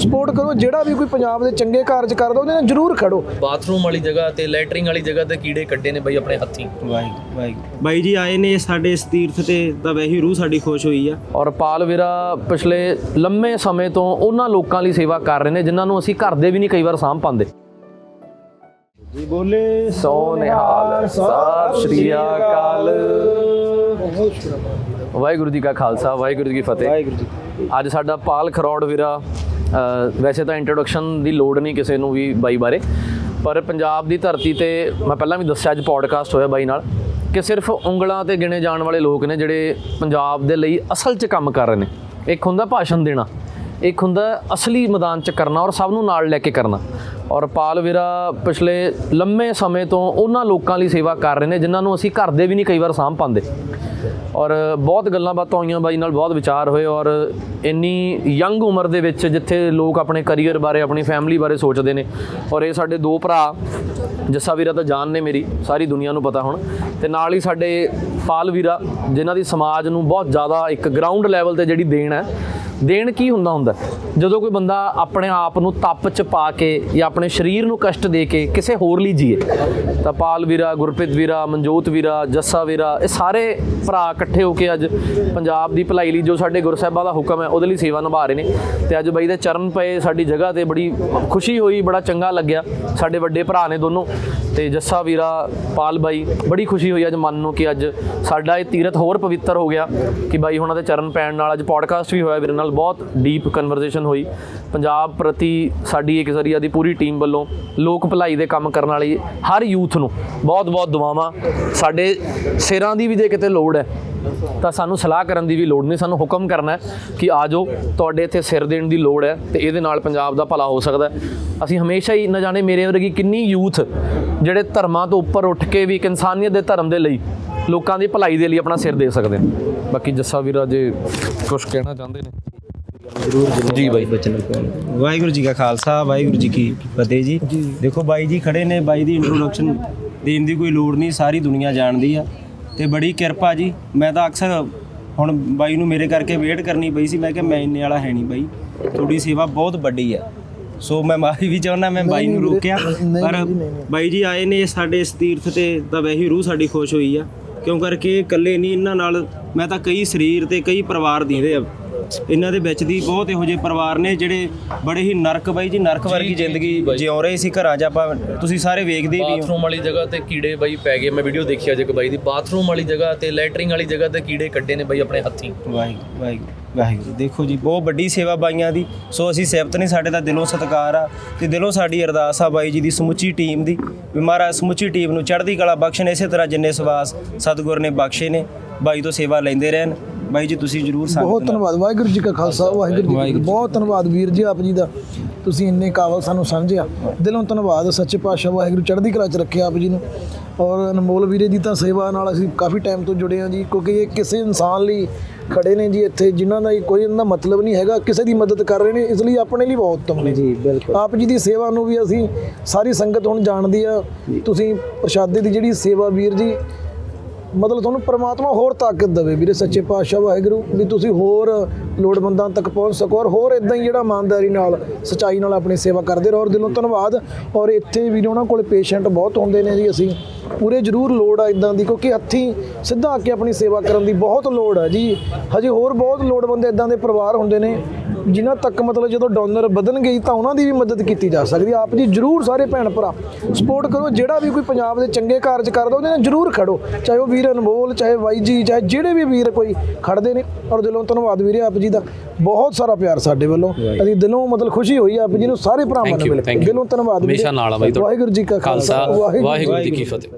Support ਕਰੋ ਜਿਹੜਾ ਵੀ ਕੋਈ ਪੰਜਾਬ ਦੇ ਚੰਗੇ ਕਾਰਜ ਕਰਦਾ ਉਹਦੇ ਨਾਲ ਜ਼ਰੂਰ ਖੜੋ। ਬਾਥਰੂਮ ਵਾਲੀ ਜਗ੍ਹਾ ਤੇ ਲੈਟਰਿੰਗ ਵਾਲੀ ਜਗ੍ਹਾ ਤੇ ਕੀੜੇ ਕੱਢੇ ਨੇ ਬਈ ਆਪਣੇ ਹੱਥੀਂ। ਵਾਹਿਗੁਰੂ ਵਾਹਿਗੁਰੂ। ਬਾਈ ਜੀ ਆਏ ਨੇ ਸਾਡੇ ਇਸ ਤੀਰਥ ਤੇ ਤਾਂ ਵੈਸੇ ਰੂਹ ਸਾਡੀ ਖੁਸ਼ ਹੋਈ ਆ। ਔਰ ਪਾਲ ਵੀਰਾ ਪਿਛਲੇ ਲੰਮੇ ਸਮੇਂ ਤੋਂ ਉਹਨਾਂ ਲੋਕਾਂ ਲਈ ਸੇਵਾ ਕਰ ਰਹੇ ਨੇ ਜਿਨ੍ਹਾਂ ਨੂੰ ਅਸੀਂ ਘਰ ਦੇ ਵੀ ਨਹੀਂ ਕਈ ਵਾਰ ਸਾਂਭ ਪਾਉਂਦੇ। ਜੀ ਬੋਲੇ ਸੋ ਨਿਹਾਲ ਸਤਿ ਸ਼੍ਰੀ ਅਕਾਲ। ਵਾਹਿਗੁਰੂ ਜੀ ਕਾ ਖਾਲਸਾ ਵਾਹਿਗੁਰੂ ਜੀ ਕੀ ਫਤਿਹ। ਵਾਹਿਗੁਰੂ ਜੀ ਅੱਜ ਸਾਡਾ ਪਾਲ ਖਰੋੜ ਵੀਰਾ ਵੈਸੇ ਤਾਂ ਇੰਟਰੋਡਕਸ਼ਨ ਦੀ ਲੋੜ ਨਹੀਂ ਕਿਸੇ ਨੂੰ ਵੀ ਬਾਈ ਬਾਰੇ, ਪਰ ਪੰਜਾਬ ਦੀ ਧਰਤੀ ਤੇ ਮੈਂ ਪਹਿਲਾਂ ਵੀ ਦੱਸਿਆ ਅੱਜ ਪੋਡਕਾਸਟ ਹੋਇਆ ਬਾਈ ਨਾਲ ਕਿ ਸਿਰਫ ਉਂਗਲਾਂ ਤੇ ਗਿਣੇ ਜਾਣ ਵਾਲੇ ਲੋਕ ਨੇ ਜਿਹੜੇ ਪੰਜਾਬ ਦੇ ਲਈ ਅਸਲ 'ਚ ਕੰਮ ਕਰ ਰਹੇ ਨੇ। ਇੱਕ ਹੁੰਦਾ ਭਾਸ਼ਣ ਦੇਣਾ, ਇੱਕ ਹੁੰਦਾ ਅਸਲੀ ਮੈਦਾਨ 'ਚ ਕਰਨਾ ਔਰ ਸਭ ਨੂੰ ਨਾਲ ਲੈ ਕੇ ਕਰਨਾ। ਔਰ ਪਾਲ ਵੀਰਾ ਪਿਛਲੇ ਲੰਮੇ ਸਮੇਂ ਤੋਂ ਉਹਨਾਂ ਲੋਕਾਂ ਲਈ ਸੇਵਾ ਕਰ ਰਹੇ ਨੇ ਜਿਨ੍ਹਾਂ ਨੂੰ ਅਸੀਂ ਘਰ ਦੇ ਵੀ ਨਹੀਂ ਕਈ ਵਾਰ ਸਾਂਭ ਪਾਉਂਦੇ। ਔਰ ਬਹੁਤ ਗੱਲਾਂ ਬਾਤਾਂ ਹੋਈਆਂ ਬਾਈ ਨਾਲ, ਬਹੁਤ ਵਿਚਾਰ ਹੋਏ ਔਰ ਇੰਨੀ ਯੰਗ ਉਮਰ ਦੇ ਵਿੱਚ ਜਿੱਥੇ ਲੋਕ ਆਪਣੇ ਕੈਰੀਅਰ ਬਾਰੇ, ਆਪਣੀ ਫੈਮਿਲੀ ਬਾਰੇ ਸੋਚਦੇ ਨੇ ਔਰ ਇਹ ਸਾਡੇ ਦੋ ਭਰਾ, ਜੱਸਾ ਵੀਰਾ ਤਾਂ ਜਾਨ ਨੇ ਮੇਰੀ, ਸਾਰੀ ਦੁਨੀਆ ਨੂੰ ਪਤਾ ਹੁਣ ਤੇ ਨਾਲ ਹੀ ਸਾਡੇ ਪਾਲ ਵੀਰਾ, ਜਿਨ੍ਹਾਂ ਦੀ ਸਮਾਜ ਨੂੰ ਬਹੁਤ ਜ਼ਿਆਦਾ ਇੱਕ ਗਰਾਊਂਡ ਲੈਵਲ ਤੇ ਜਿਹੜੀ ਦੇਣ ਹੈ ਦੇਣ ਕੀ ਹੁੰਦਾ ਹੁੰਦਾ? ਜਦੋਂ ਕੋਈ ਬੰਦਾ ਆਪਣੇ ਆਪ ਨੂੰ ਤਪ ਚ ਪਾ ਕੇ ਜਾਂ ਆਪਣੇ ਸਰੀਰ ਨੂੰ ਕਸ਼ਟ ਦੇ ਕੇ ਕਿਸੇ ਹੋਰ ਲਈ ਜੀਏ, ਤਾਂ ਪਾਲ ਵੀਰਾ, ਗੁਰਪ੍ਰੀਤ ਵੀਰਾ, ਮਨਜੋਤ ਵੀਰਾ, ਜੱਸਾ ਵੀਰਾ, ਇਹ ਸਾਰੇ ਭਰਾ ਇਕੱਠੇ ਹੋ ਕੇ ਅੱਜ ਪੰਜਾਬ ਦੀ ਭਲਾਈ ਲਈ ਜੋ ਸਾਡੇ ਗੁਰਸਾਹਿਬਾਂ ਦਾ ਹੁਕਮ ਹੈ, ਉਹਦੇ ਲਈ ਸੇਵਾ ਨਿਭਾ ਰਹੇ ਨੇ। ਤੇ ਅੱਜ ਬਾਈ ਦੇ ਚਰਨ ਪਏ ਸਾਡੀ ਜਗ੍ਹਾ ਤੇ ਬੜੀ ਖੁਸ਼ੀ ਹੋਈ, ਬੜਾ ਚੰਗਾ ਲੱਗਿਆ। ਸਾਡੇ ਵੱਡੇ ਭਰਾ ਨੇ ਦੋਨੋਂ। ਤੇ ਜੱਸਾ ਵੀਰਾ ਪਾਲ ਬਾਈ, ਬੜੀ ਖੁਸ਼ੀ ਹੋਈ ਅੱਜ ਮਨ ਨੂੰ ਕਿ ਅੱਜ ਸਾਡਾ ਇਹ ਤੀਰਥ ਹੋਰ ਪਵਿੱਤਰ ਹੋ ਗਿਆ ਕਿ ਬਾਈ ਉਹਨਾਂ ਦੇ ਚਰਨ ਪੈਣ ਨਾਲ ਅੱਜ ਪੋਡਕਾਸਟ ਵੀ ਹੋਇਆ, ਵੀਰੇ ਨਾਲ ਬਹੁਤ ਡੀਪ ਕਨਵਰਸੇਸ਼ਨ ਹੋਈ। ਪੰਜਾਬ ਪ੍ਰਤੀ ਸਾਡੀ ਇੱਕ ਜ਼ਰੀਆ ਦੀ ਪੂਰੀ ਟੀਮ ਵੱਲੋਂ ਲੋਕ ਭਲਾਈ ਦੇ ਕੰਮ ਕਰਨ ਵਾਲੀ ਹਰ ਯੂਥ ਨੂੰ ਬਹੁਤ ਬਹੁਤ ਦੁਆਵਾਂ। ਸਾਡੇ ਸਿਰਾਂ ਦੀ ਵੀ ਜੇ ਕਿਤੇ ਲੋੜ ਹੈ, ਤਾਂ ਸਾਨੂੰ ਸਲਾਹ ਕਰਨ ਦੀ ਵੀ ਲੋੜ ਨਹੀਂ। ਸਾਨੂੰ ਹੁਕਮ ਕਰਨਾ ਹੈ ਕਿ ਆ ਜਾਓ, ਤੁਹਾਡੇ ਇੱਥੇ ਸਿਰ ਦੇਣ ਦੀ ਲੋੜ ਹੈ ਤੇ ਇਹਦੇ ਨਾਲ ਪੰਜਾਬ ਦਾ ਭਲਾ ਹੋ ਸਕਦਾ ਅਸੀਂ ਹਮੇਸ਼ਾ ਹੀ ਨਾ ਜਾਣੇ ਮੇਰੇ ਵਰਗੀ ਕਿੰਨੀ ਯੂਥ ਜਿਹੜੇ ਧਰਮਾਂ ਤੋਂ ਉੱਪਰ ਉੱਠ ਕੇ ਵੀ ਇੱਕ ਇਨਸਾਨੀਅਤ ਦੇ ਧਰਮ ਦੇ ਲਈ ਲੋਕਾਂ ਦੀ ਭਲਾਈ ਦੇ ਲਈ ਆਪਣਾ ਸਿਰ ਦੇ ਸਕਦੇ ਨੇ। ਬਾਕੀ ਜੱਸਾ ਵੀਰਾ ਜੇ ਕੁਝ ਕਹਿਣਾ ਚਾਹੁੰਦੇ ਨੇ? ਜ਼ਰੂਰ ਜੀ ਬਾਈ। ਵਾਹਿਗੁਰੂ ਜੀ ਕਾ ਖਾਲਸਾ ਵਾਹਿਗੁਰੂ ਜੀ ਕੀ ਫਤਿਹ ਜੀ। ਦੇਖੋ ਬਾਈ ਜੀ ਖੜੇ ਨੇ ਬਾਈ ਦੀ ਇੰਟਰੋਡਕਸ਼ਨ ਦੇਣ ਦੀ ਕੋਈ ਲੋੜ ਨਹੀਂ ਸਾਰੀ ਦੁਨੀਆ ਜਾਣਦੀ ਆ। ਤੇ ਬੜੀ ਕਿਰਪਾ ਜੀ। ਮੈਂ ਤਾਂ ਅਕਸਰ ਹੁਣ ਬਾਈ ਨੂੰ ਮੇਰੇ ਕਰਕੇ ਵੇਟ ਕਰਨੀ ਪਈ ਸੀ ਮੈਂ ਕਿਹਾ ਮੈਂ ਇੰਨੇ ਵਾਲਾ ਹੈ ਨਹੀਂ ਬਾਈ। ਤੁਹਾਡੀ ਸੇਵਾ ਬਹੁਤ ਵੱਡੀ ਆ। ਸੋ ਮੈਂ ਮਾਫੀ ਵੀ ਚਾਹੁੰਦਾ ਮੈਂ ਬਾਈ ਨੂੰ ਰੋਕਿਆ। ਪਰ ਬਾਈ ਜੀ ਆਏ ਨੇ ਸਾਡੇ ਇਸ ਤੀਰਥ ਤੇ ਤਾਂ ਵੈਸੇ ਹੀ ਰੂਹ ਸਾਡੀ ਖੁਸ਼ ਹੋਈ ਆ। ਕਿਉਂ ਕਰਕੇ ਇਕੱਲੇ ਨਹੀਂ ਇਹਨਾਂ ਨਾਲ ਮੈਂ ਤਾਂ ਕਈ ਸਰੀਰ ਤੇ ਕਈ ਪਰਿਵਾਰ ਦੀਦੇ ਆ। ਇਹਨਾਂ ਦੇ ਵਿੱਚ ਦੀ ਬਹੁਤ ਇਹੋ ਜਿਹੇ ਪਰਿਵਾਰ ਨੇ ਜਿਹੜੇ ਬੜੇ ਹੀ ਨਰਕ ਬਾਈ ਜੀ ਨਰਕ ਵਰਗੀ ਜ਼ਿੰਦਗੀ ਜਿਉ ਰਹੇ ਸੀ ਘਰਾਂ 'ਚ ਆਪਾਂ। ਤੁਸੀਂ ਸਾਰੇ ਵੇਖਦੇ ਹੀ ਵੀ ਹੋ। ਬਾਥਰੂਮ ਵਾਲੀ ਜਗ੍ਹਾ ਤੇ ਕੀੜੇ ਬਾਈ ਪੈ ਗਏ। ਮੈਂ ਵੀਡੀਓ ਦੇਖੀ ਅੱਜ ਇੱਕ ਬਾਈ ਦੀ। ਬਾਥਰੂਮ ਵਾਲੀ ਜਗ੍ਹਾ ਤੇ ਲੈਟਰਿੰਗ ਵਾਲੀ ਜਗ੍ਹਾ ਤੇ ਕੀੜੇ ਕੱਢੇ ਨੇ ਬਾਈ ਆਪਣੇ ਹੱਥੀਂ। ਵਾਹਿਗੁਰੂ ਵਾਹਿਗੁਰੂ। ਵਾਹਿਗੁਰੂ, ਦੇਖੋ ਜੀ, ਬਹੁਤ ਵੱਡੀ ਸੇਵਾ ਬਾਈਆਂ ਦੀ। ਸੋ ਅਸੀਂ ਸਿਫਤ ਨਹੀਂ ਸਾਡੇ ਦਾ ਦਿਲੋਂ ਸਤਿਕਾਰ ਆ ਤੇ ਦਿਲੋਂ ਸਾਡੀ ਅਰਦਾਸ ਆ ਬਾਈ ਜੀ ਦੀ, ਸਮੁੱਚੀ ਟੀਮ ਦੀ। ਵੀ ਮਹਾਰਾਜ ਸਮੁੱਚੀ ਟੀਮ ਨੂੰ ਚੜ੍ਹਦੀ ਕਲਾ ਬਖਸ਼ਣ, ਇਸੇ ਤਰ੍ਹਾਂ ਜਿੰਨੇ ਸਵਾਸ ਸਤਿਗੁਰ ਨੇ ਬਖਸ਼ੇ ਨੇ, ਬਾਈ ਤੋਂ ਸੇਵਾ ਲੈਂਦੇ ਰਹਿਣ। ਬਾਈ ਜੀ ਤੁਸੀਂ ਜਰੂਰ ਬਹੁਤ ਸੰਗਤ ਨਾਲ ਧੰਨਵਾਦ। ਵਾਹਿਗੁਰੂ ਜੀ ਕਾ ਖਾਲਸਾ ਵਾਹਿਗੁਰੂ ਜੀ ਕੀ ਫਤਿਹ। ਬਹੁਤ ਧੰਨਵਾਦ ਵੀਰ ਜੀ ਆਪ ਜੀ ਦਾ। ਤੁਸੀਂ ਇੰਨੇ ਕਾਬਲ ਸਾਨੂੰ ਸਮਝਿਆ। ਦਿਲੋਂ ਧੰਨਵਾਦ ਸੱਚੇ ਪਾਤਸ਼ਾਹ ਵਾਹਿਗੁਰੂ ਚੜ੍ਹਦੀ ਕਲਾ ਚ ਰੱਖਿਆ ਆਪ ਜੀ ਨੂੰ। ਔਰ ਅਨਮੋਲ ਵੀਰੇ ਦੀ ਤਾਂ ਸੇਵਾ ਨਾਲ ਅਸੀਂ ਕਾਫੀ ਟਾਈਮ ਤੋਂ ਜੁੜੇ ਹਾਂ ਜੀ ਕਿਉਂਕਿ ਇਹ ਕਿਸੇ ਇਨਸਾਨ ਲਈ ਖੜੇ ਨੇ ਜੀ ਇੱਥੇ ਜਿਨ੍ਹਾਂ ਦਾ ਕੋਈ ਇਹਨਾਂ ਦਾ ਮਤਲਬ ਨਹੀਂ ਹੈਗਾ ਕਿਸੇ ਦੀ ਮਦਦ ਕਰ ਰਹੇ ਨੇ ਇਸ ਲਈ ਆਪਣੇ ਲਈ ਬਹੁਤ ਉੱਤਮ ਨੇ। ਜੀ ਬਿਲਕੁਲ। ਆਪ ਜੀ ਦੀ ਸੇਵਾ ਨੂੰ ਵੀ ਅਸੀਂ ਸਾਰੀ ਸੰਗਤ ਹੁਣ ਜਾਣਦੀ ਆ। ਤੁਸੀਂ ਪ੍ਰਸ਼ਾਦੇ ਦੀ ਜਿਹੜੀ ਸੇਵਾ ਵੀਰ ਜੀ ਮਤਲਬ ਤੁਹਾਨੂੰ ਪ੍ਰਮਾਤਮਾ ਹੋਰ ਤਾਕਤ ਦੇਵੇ ਵੀਰੇ ਸੱਚੇ ਪਾਤਸ਼ਾਹ ਵਾਹਿਗੁਰੂ, ਵੀ ਤੁਸੀਂ ਹੋਰ ਲੋੜਵੰਦਾਂ ਤੱਕ ਪਹੁੰਚ ਸਕੋ ਔਰ ਹੋਰ ਇਦਾਂ ਹੀ ਜਿਹੜਾ ਇਮਾਨਦਾਰੀ ਨਾਲ, ਸਚਾਈ ਨਾਲ ਆਪਣੀ ਸੇਵਾ ਕਰਦੇ ਰਹੋ ਔਰ ਦਿਲੋਂ ਧੰਨਵਾਦ। ਔਰ ਇੱਥੇ ਵੀ ਉਹਨਾਂ ਕੋਲ ਪੇਸ਼ੈਂਟ ਬਹੁਤ ਹੁੰਦੇ ਨੇ ਜੀ ਅਸੀਂ, ਪੂਰੇ ਜ਼ਰੂਰ ਲੋੜ ਆ ਇਦਾਂ ਦੀ ਕਿਉਂਕਿ ਹੱਥੀਂ ਸਿੱਧਾ ਆ ਕੇ ਆਪਣੀ ਸੇਵਾ ਕਰਨ ਦੀ ਬਹੁਤ ਲੋੜ ਹੈ ਜੀ। ਹਜੇ ਹੋਰ ਬਹੁਤ ਲੋੜਵੰਦ ਇਦਾਂ ਦੇ ਪਰਿਵਾਰ ਹੁੰਦੇ ਨੇ ਜਿਨ੍ਹਾਂ ਤੱਕ ਮਤਲਬ ਜਦੋਂ ਡੋਨਰ ਵਧਣਗੇ ਤਾਂ ਉਹਨਾਂ ਦੀ ਵੀ ਮਦਦ ਕੀਤੀ ਜਾ ਸਕਦੀ ਆਪ ਜੀ ਜਰੂਰ ਸਾਰੇ ਭੈਣ ਭਰਾ ਸਪੋਰਟ ਕਰੋ ਜਿਹੜਾ ਵੀ ਕੋਈ ਪੰਜਾਬ ਦੇ ਚੰਗੇ ਕਾਰਜ ਕਰਦਾ ਉਹਦੇ ਨਾਲ ਜਰੂਰ ਖੜੋ। ਚਾਹੇ ਉਹ ਵੀਰ ਅਨਮੋਲ ਚਾਹੇ ਬਾਈ ਜੀ ਚਾਹੇ ਜਿਹੜੇ ਵੀ ਵੀਰ ਕੋਈ ਖੜਦੇ ਨੇ ਔਰ ਦਿਲੋਂ ਧੰਨਵਾਦ ਵੀਰੇ ਆਪ ਜੀ ਦਾ। ਬਹੁਤ ਸਾਰਾ ਪਿਆਰ ਸਾਡੇ ਵੱਲੋਂ। ਅਸੀਂ ਦਿਲੋਂ ਮਤਲਬ ਖੁਸ਼ੀ ਹੋਈ ਆਪ ਜੀ ਨੂੰ ਸਾਰੇ ਭਰਾਵਾਂ ਨੂੰ ਮਿਲ ਕੇ. ਦਿਲੋਂ ਧੰਨਵਾਦ ਵੀਰੇ। ਹਮੇਸ਼ਾ ਨਾਲ ਆ ਬਾਈ ਤੁਹਾਡਾ। ਵਾਹਿਗੁਰੂ ਜੀ ਕਾ ਖਾਲਸਾ ਵਾਹਿਗੁਰੂ ਜੀ ਕੀ ਫਤਿਹ।